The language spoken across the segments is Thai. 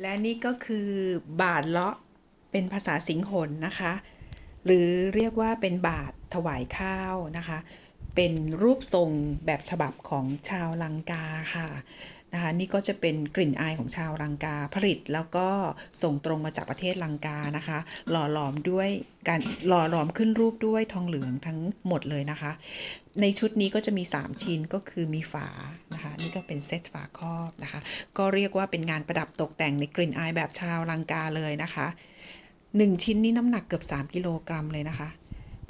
และนี่ก็คือบาทเลาะเป็นภาษาสิงหนนะคะ หรือเรียกว่าเป็นบาทถวายข้าวนะคะ เป็นรูปทรงแบบฉบับของชาวลังกาค่ะ นะคะนี่ก็จะเป็นกลิ่นอายของชาวลังกาผลิตแล้วก็ส่งตรงมาจากประเทศลังกานะคะ หล่อหลอมด้วยการหล่อหลอมขึ้นรูปด้วยทองเหลืองทั้งหมดเลยนะคะ ในชุดนี้ก็จะมี 3 ชิ้นก็คือมีฝานะคะนี่ก็เป็นเซตฝาครอบนะคะ ก็เรียกว่าเป็นงานประดับตกแต่งในกลิ่นอายแบบชาวลังกาเลยนะคะ1 ชิ้นนี้น้ำหนักเกือบ 3 กิโลกรัมเลยนะคะ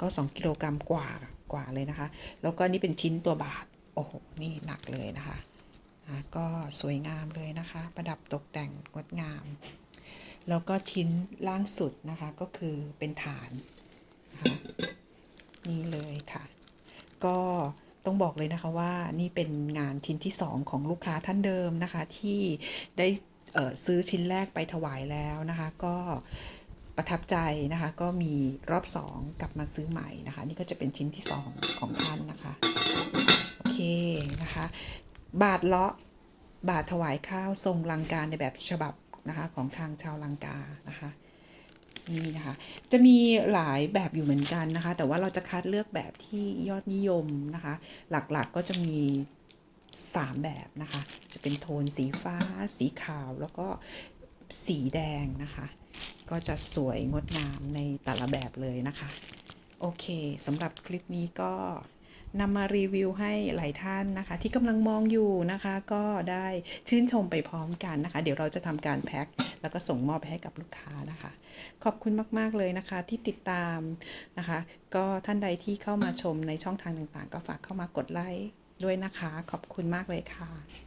ก็ 2 กิโลกรัมกว่ากว่าเลยนะคะ แล้วก็นี่เป็นชิ้นตัวบาท โอ้โห นี่หนักเลยนะคะอะ ก็สวยงามเลยนะคะ ประดับตกแต่งงดงาม แล้วก็ชิ้นล่างสุดนะคะก็คือเป็นฐานนะคะนี่เลยค่ะ ก็ต้องบอกเลยนะคะว่านี่เป็นงานชิ้นที่ 2 ของลูกค้าท่านเดิมนะคะ ที่ได้ซื้อชิ้นแรกไปถวายแล้วนะคะ ก็ประทับใจนะคะ ก็มีรอบ 2 กลับมาซื้อใหม่นะคะ นี่ก็จะเป็นชิ้นที่ 2 ของท่านนะคะ โอเคนะคะ บาทเลาะบาทถวายข้าวทรงลังกาในแบบฉบับนะคะของทางชาวลังกานะคะนี่นะคะ จะมีหลายแบบอยู่เหมือนกันนะคะ แต่ว่าเราจะคัดเลือกแบบที่ยอดนิยมนะคะ หลักๆก็จะมี 3 แบบนะคะ จะเป็นโทนสีฟ้า สีขาวแล้วก็สีแดงนะคะ ก็จะสวยงดงามในแต่ละแบบเลยนะคะ โอเคสำหรับคลิปนี้ก็ นำมารีวิวให้หลายท่านนะคะ ที่กำลังมองอยู่นะคะ ก็ได้ชื่นชมไปพร้อมกันนะคะ เดี๋ยวเราจะทำการแพ็คแล้วก็ส่งมอบไปให้กับลูกค้านะคะ ขอบคุณมาก ๆ เลยนะคะที่ติดตามนะคะ ก็ท่านใดที่เข้ามาชมในช่องทางต่างๆ ก็ฝากเข้ามากดไลค์ด้วยนะคะ ขอบคุณมากเลยค่ะ